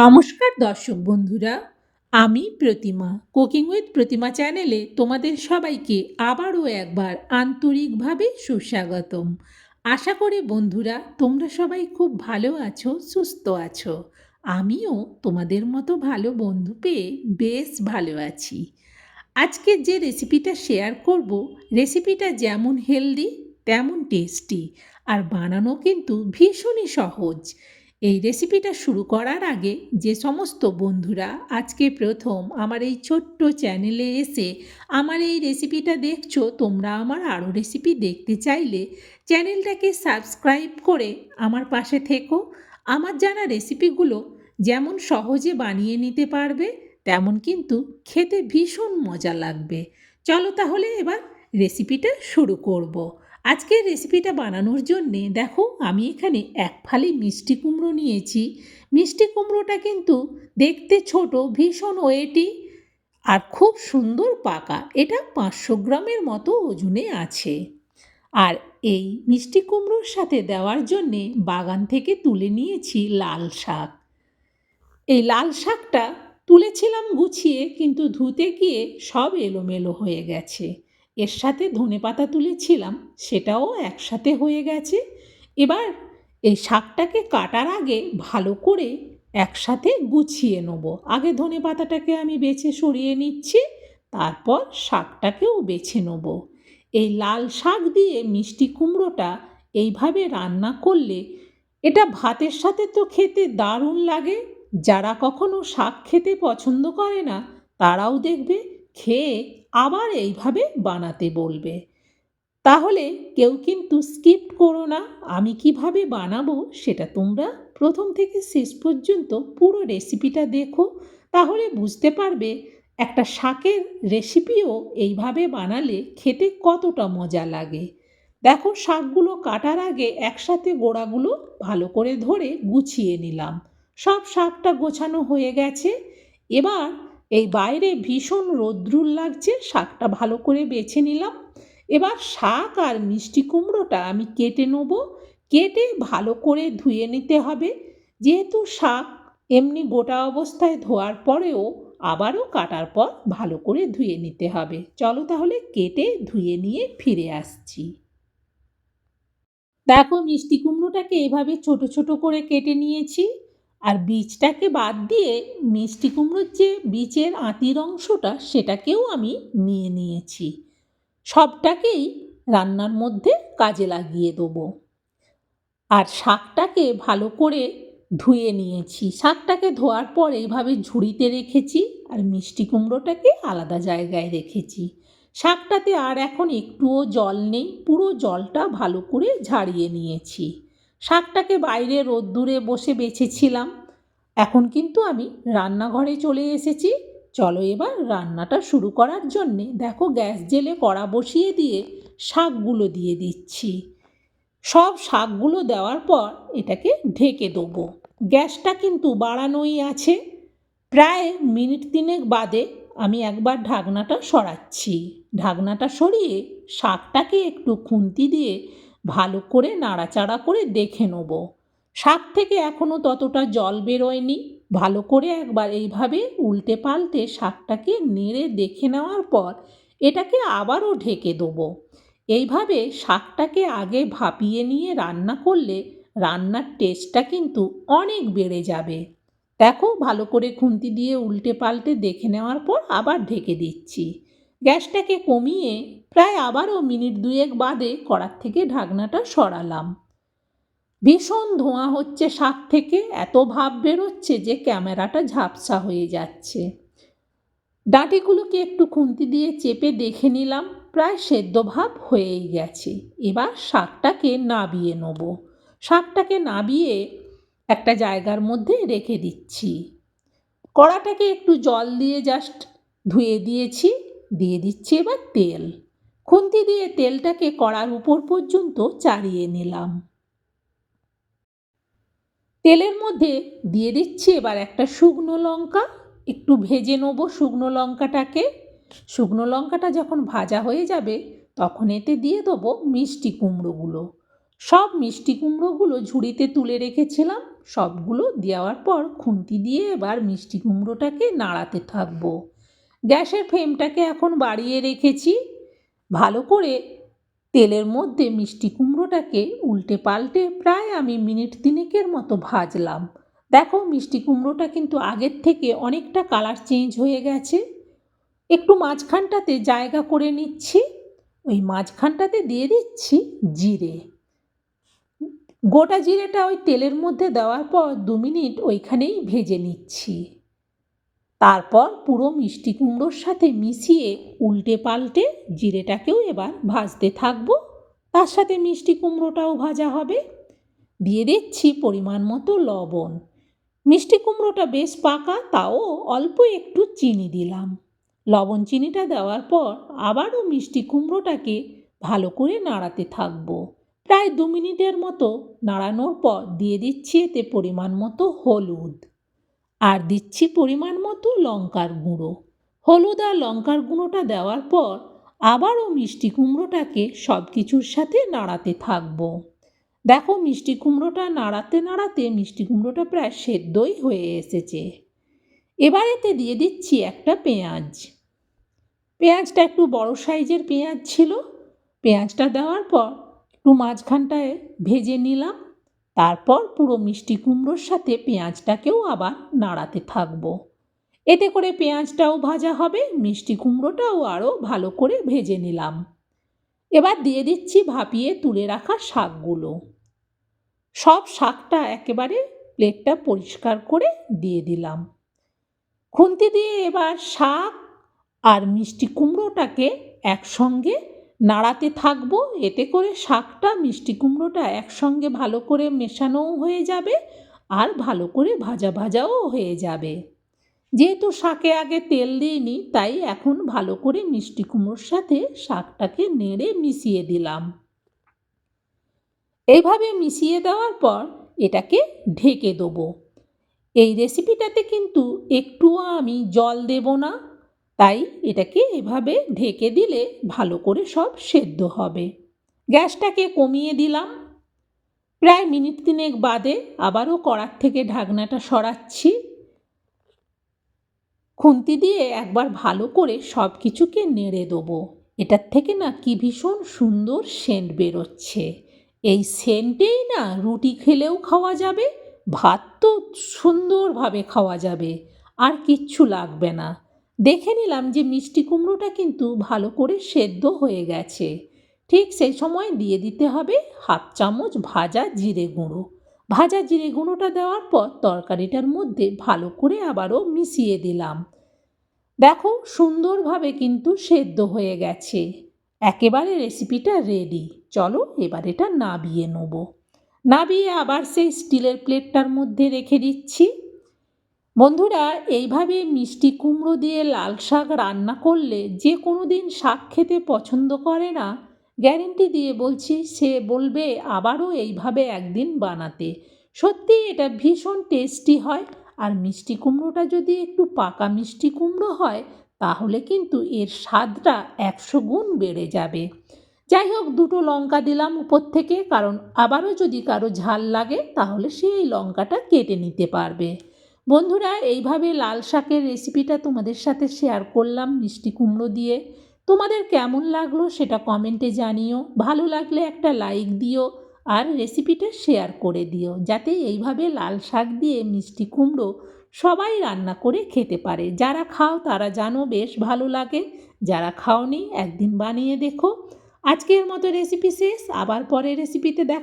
নমস্কার দর্শক বন্ধুরা, আমি প্রতিমা কুকিং উইথ প্রতিমা চ্যানেলে তোমাদের সবাইকে আবারও একবার আন্তরিকভাবে সুস্বাগতম। আশা করি বন্ধুরা, তোমরা সবাই খুব ভালো আছো, সুস্থ আছো। আমিও তোমাদের মতো ভালো বন্ধু পেয়ে বেশ ভালো আছি। আজকে যে রেসিপিটা শেয়ার করব রেসিপিটা যেমন হেলদি তেমন টেস্টি আর বানানো কিন্তু ভীষণই সহজ। এই রেসিপিটা শুরু করার আগে যে সমস্ত বন্ধুরা আজকে প্রথম আমার এই ছোট্ট চ্যানেলে এসে আমার এই রেসিপিটা দেখছ, তোমরা আমার আরও রেসিপি দেখতে চাইলে চ্যানেলটাকে সাবস্ক্রাইব করে আমার পাশে থেকো। আমার জানা রেসিপিগুলো যেমন সহজে বানিয়ে নিতে পারবে, তেমন কিন্তু খেতে ভীষণ মজা লাগবে। চলো তাহলে এবার রেসিপিটা শুরু করব। আজকের রেসিপিটা বানানোর জন্যে দেখো আমি এখানে এক ফালি মিষ্টি কুমড়ো নিয়েছি। মিষ্টি কুমড়োটা কিন্তু দেখতে ছোট, ভীষণ ওয়েটি আর খুব সুন্দর পাকা। এটা পাঁচশো গ্রামের মতো ওজনে আছে। আর এই মিষ্টি কুমড়োর সাথে দেওয়ার জন্যে বাগান থেকে তুলে নিয়েছি লাল শাক। এই লাল শাকটা তুলেছিলাম গুছিয়ে কিন্তু ধুতে গিয়ে সব এলোমেলো হয়ে গেছে। এর সাথে ধনে পাতা তুলেছিলাম, সেটাও একসাথে হয়ে গেছে। এবার এই শাকটাকে কাটার আগে ভালো করে একসাথে গুছিয়ে নেব। আগে ধনে পাতাটাকে আমি বেছে সরিয়ে নিচ্ছি, তারপর শাকটাকেও বেছে নেব। এই লাল শাক দিয়ে মিষ্টি কুমড়োটা এইভাবে রান্না করলে এটা ভাতের সাথে তো খেতে দারুণ লাগে। যারা কখনো শাক খেতে পছন্দ করে না, তারাও দেখবে খেয়ে আবার এইভাবে বানাতে বলবে। তাহলে কেউ কিন্তু স্কিপ করো না, আমি কীভাবে বানাবো সেটা তোমরা প্রথম থেকে শেষ পর্যন্ত পুরো রেসিপিটা দেখো, তাহলে বুঝতে পারবে একটা শাকের রেসিপিও এইভাবে বানালে খেতে কতটা মজা লাগে। দেখো শাকগুলো কাটার আগে একসাথে গোড়াগুলো ভালো করে ধরে গুছিয়ে নিলাম। সব শাকটা গোছানো হয়ে গেছে। এবার এই বাইরে ভীষণ রোদ্রুর লাগছে, শাকটা ভালো করে বেছে নিলাম। এবার শাক আর মিষ্টি কুমড়োটা আমি কেটে নেব। কেটে ভালো করে ধুয়ে নিতে হবে। যেহেতু শাক এমনি গোটা অবস্থায় ধোয়ার পরেও আবারও কাটার পর ভালো করে ধুয়ে নিতে হবে। চলো তাহলে কেটে ধুয়ে নিয়ে ফিরে আসছি। দেখো মিষ্টি কুমড়োটাকে এভাবে ছোট ছোট করে কেটে নিয়েছি। আর বীজটাকে বাদ দিয়ে মিষ্টি কুমড়োর যে বীজের আঁতির অংশটা, সেটাকেও আমি নিয়ে নিয়েছি। সবটাকেই রান্নার মধ্যে কাজে লাগিয়ে দেবো। আর শাকটাকে ভালো করে ধুয়ে নিয়েছি। শাকটাকে ধোয়ার পর এইভাবে ঝুড়িতে রেখেছি আর মিষ্টি কুমড়োটাকে আলাদা জায়গায় রেখেছি। শাকটাতে আর এখন একটুও জল নেই, পুরো জলটা ভালো করে ঝাড়িয়ে নিয়েছি। শাকটাকে বাইরে রোদ্দুরে বসে বেছেছিলাম। এখন কিন্তু আমি রান্নাঘরে চলে এসেছি। চলো এবার রান্নাটা শুরু করার জন্যে দেখো গ্যাস জেলে কড়া বসিয়ে দিয়ে শাকগুলো দিয়ে দিচ্ছি। সব শাকগুলো দেওয়ার পর এটাকে ঢেকে দেবো। গ্যাসটা কিন্তু বাড়ানোই আছে। প্রায় মিনিট তিনেক বাদে আমি একবার ঢাকনাটা সরাচ্ছি। ঢাকনাটা সরিয়ে শাকটাকে একটু খুন্তি দিয়ে ভালো করে নাড়াচাড়া করে দেখে নেব। শাক থেকে এখনও ততটা জল বেরোয়নি। ভালো করে একবার এইভাবে উল্টে পাল্টে শাকটাকে নেড়ে দেখে নেওয়ার পর এটাকে আবারও ঢেকে দেবো। এইভাবে শাকটাকে আগে ভাপিয়ে নিয়ে রান্না করলে রান্নার টেস্টটা কিন্তু অনেক বেড়ে যাবে। দেখো, ভালো করে খুন্তি দিয়ে উল্টে পাল্টে দেখে নেওয়ার পর আবার ঢেকে দিচ্ছি। গ্যাসটাকে কমিয়ে প্রায় আবারও মিনিট দুয়েক বাদে কড়ার থেকে ঢাকনাটা সরালাম। ভীষণ ধোঁয়া হচ্ছে শাক থেকে, এত ভাব বেরোচ্ছে যে ক্যামেরাটা ঝাপসা হয়ে যাচ্ছে। ডাঁটিগুলোকে একটু খুন্তি দিয়ে চেপে দেখে নিলাম, প্রায় সেদ্ধ ভাব হয়েই গেছে। এবার শাকটাকে নাবিয়ে নেব। শাকটাকে নাবিয়ে একটা জায়গার মধ্যে রেখে দিচ্ছি। কড়াটাকে একটু জল দিয়ে জাস্ট ধুয়ে দিয়েছি। দিয়ে দিচ্ছি এবার তেল। খুন্তি দিয়ে তেলটাকে কড়ার উপর পর্যন্ত চাড়িয়ে নিলাম। তেলের মধ্যে দিয়ে দিচ্ছি এবার একটা শুকনো লঙ্কা। একটু ভেজে নেব শুকনো লঙ্কাটাকে। শুকনো লঙ্কাটা যখন ভাজা হয়ে যাবে, তখন এতে দিয়ে দেবো মিষ্টি কুমড়োগুলো। সব মিষ্টি কুমড়োগুলো ঝুড়িতে তুলে রেখেছিলাম। সবগুলো দেওয়ার পর খুন্তি দিয়ে এবার মিষ্টি কুমড়োটাকে নাড়াতে থাকব। গ্যাসের ফ্লেমটাকে এখন বাড়িয়ে রেখেছি। ভালো করে তেলের মধ্যে মিষ্টি কুমড়োটাকে উল্টে পাল্টে প্রায় আমি মিনিট তিনেকের মতো ভাজলাম। দেখো, মিষ্টি কুমড়োটা কিন্তু আগের থেকে অনেকটা কালার চেঞ্জ হয়ে গেছে। একটু মাঝখানটাতে জায়গা করে নিচ্ছি। ওই মাঝখানটাতে দিয়ে দিচ্ছি জিরে। গোটা জিরেটা ওই তেলের মধ্যে দেওয়ার পর দু মিনিট ওইখানেই ভেজে নিচ্ছি। তারপর পুরো মিষ্টি কুমড়োর সাথে মিশিয়ে উল্টে পাল্টে জিরেটাকেও এবার ভাজতে থাকব। তার সাথে মিষ্টি কুমড়োটাও ভাজা হবে। দিয়ে দিচ্ছি পরিমাণ মতো লবণ। মিষ্টি কুমড়োটা বেশ পাকা, তাও অল্প একটু চিনি দিলাম। লবণ চিনিটা দেওয়ার পর আবারও মিষ্টি কুমড়োটাকে ভালো করে নাড়াতে থাকব। প্রায় দু মিনিটের মতো নাড়ানোর পর দিয়ে দিচ্ছি এতে পরিমাণ মতো হলুদ। আর দিচ্ছি পরিমাণ মতো লঙ্কার গুঁড়ো। হলুদ আর লঙ্কার গুঁড়োটা দেওয়ার পর আবারও মিষ্টি কুমড়োটাকে সব কিছুর সাথে নাড়াতে থাকব। দেখো মিষ্টি কুমড়োটা নাড়াতে নাড়াতে মিষ্টি কুমড়োটা প্রায় সেদ্ধই হয়ে এসেছে। এবার এতে দিয়ে দিচ্ছি একটা পেঁয়াজ। পেঁয়াজটা একটু বড় সাইজের পেঁয়াজ ছিল। পেঁয়াজটা দেওয়ার পর একটু মাঝখানটায় ভেজে নিলাম। তারপর পুরো মিষ্টি কুমড়োর সাথে পেঁয়াজটাকেও আবার নাড়াতে থাকব। এতে করে পেঁয়াজটাও ভাজা হবে, মিষ্টি কুমড়োটাও আরও ভালো করে ভেজে নিলাম। এবার দিয়ে দিচ্ছি ভাপিয়ে তুলে রাখা শাকগুলো। সব শাকটা একেবারে প্লেটটা পরিষ্কার করে দিয়ে দিলাম। খুন্তি দিয়ে এবার শাক আর মিষ্টি কুমড়োটাকে একসঙ্গে নাড়াতে থাকব, এতে করে শাকটা, মিষ্টি কুমড়োটা একসঙ্গে ভালো করে মেশানোও হয়ে যাবে আর ভালো করে ভাজা ভাজাও হয়ে যাবে। যেহেতু শাকে আগে তেল দিইনি, তাই এখন ভালো করে মিষ্টি কুমড়োর সাথে শাকটাকে নেড়ে মিশিয়ে দিলাম। এইভাবে মিশিয়ে দেওয়ার পর এটাকে ঢেকে দেবো। এই রেসিপিটাতে কিন্তু একটুও আমি জল দেব না। তাই এটাকে এভাবে ঢেকে দিলে ভালো করে সব সেদ্ধ হবে। গ্যাসটাকে কমিয়ে দিলাম। প্রায় মিনিট তিনেক বাদে আবারও কড়ার থেকে ঢাকনাটা সরাচ্ছি। খুন্তি দিয়ে একবার ভালো করে সব কিছুকে নেড়ে দেবো। এটার থেকে না কি ভীষণ সুন্দর সেন্ট বেরোচ্ছে। এই সেন্টেই না রুটি খেলেও খাওয়া যাবে ভাত তো সুন্দরভাবে খাওয়া যাবে, আর কিচ্ছু লাগবে না। দেখে নিলাম যে মিষ্টি কুমড়োটা কিন্তু ভালো করে সেদ্ধ হয়ে গেছে। ঠিক সেই সময় দিয়ে দিতে হবে হাফ চামচ ভাজা জিরে গুঁড়ো। ভাজা জিরে গুঁড়োটা দেওয়ার পর তরকারিটার মধ্যে ভালো করে আবারও মিশিয়ে দিলাম। দেখো সুন্দরভাবে কিন্তু সেদ্ধ হয়ে গেছে। একেবারে রেসিপিটা রেডি। চলো এবার এটা নাবিয়ে নেব। নাবিয়ে আবার সেই স্টিলের প্লেটটার মধ্যে রেখে দিচ্ছি। বন্ধুরা, এইভাবে মিষ্টি কুমড়ো দিয়ে লাল শাক রান্না করলে যে কোনো দিন শাক খেতে পছন্দ করে না, গ্যারেন্টি দিয়ে বলছি, সে বলবে আবারও এইভাবে একদিন বানাতে। সত্যি এটা ভীষণ টেস্টি হয়, আর মিষ্টি কুমড়োটা যদি একটু পাকা মিষ্টি কুমড়ো হয়, তাহলে কিন্তু এর স্বাদটা একশো গুণ বেড়ে যাবে। যাই হোক, দুটো লঙ্কা দিলাম উপর থেকে, কারণ আবারও যদি কারও ঝাল লাগে, তাহলে সে এই লঙ্কাটা কেটে নিতে পারবে। বন্ধুরা, এইভাবে লাল শাকের রেসিপিটা তোমাদের সাথে শেয়ার করলাম মিষ্টি কুমড়ো দিয়ে। তোমাদের কেমন লাগল সেটা কমেন্টে জানিও। ভালো লাগলে একটা লাইক দিও আর রেসিপিটা শেয়ার করে দিও, যাতে এইভাবে লাল শাক দিয়ে মিষ্টি কুমড়ো সবাই রান্না করে খেতে পারে। যারা খাও তারা জানো বেশ ভালো লাগে, যারা খাওনি একদিন বানিয়ে দেখো। আজকের মতো রেসিপি শেষ, আবার পরের রেসিপিতে দেখ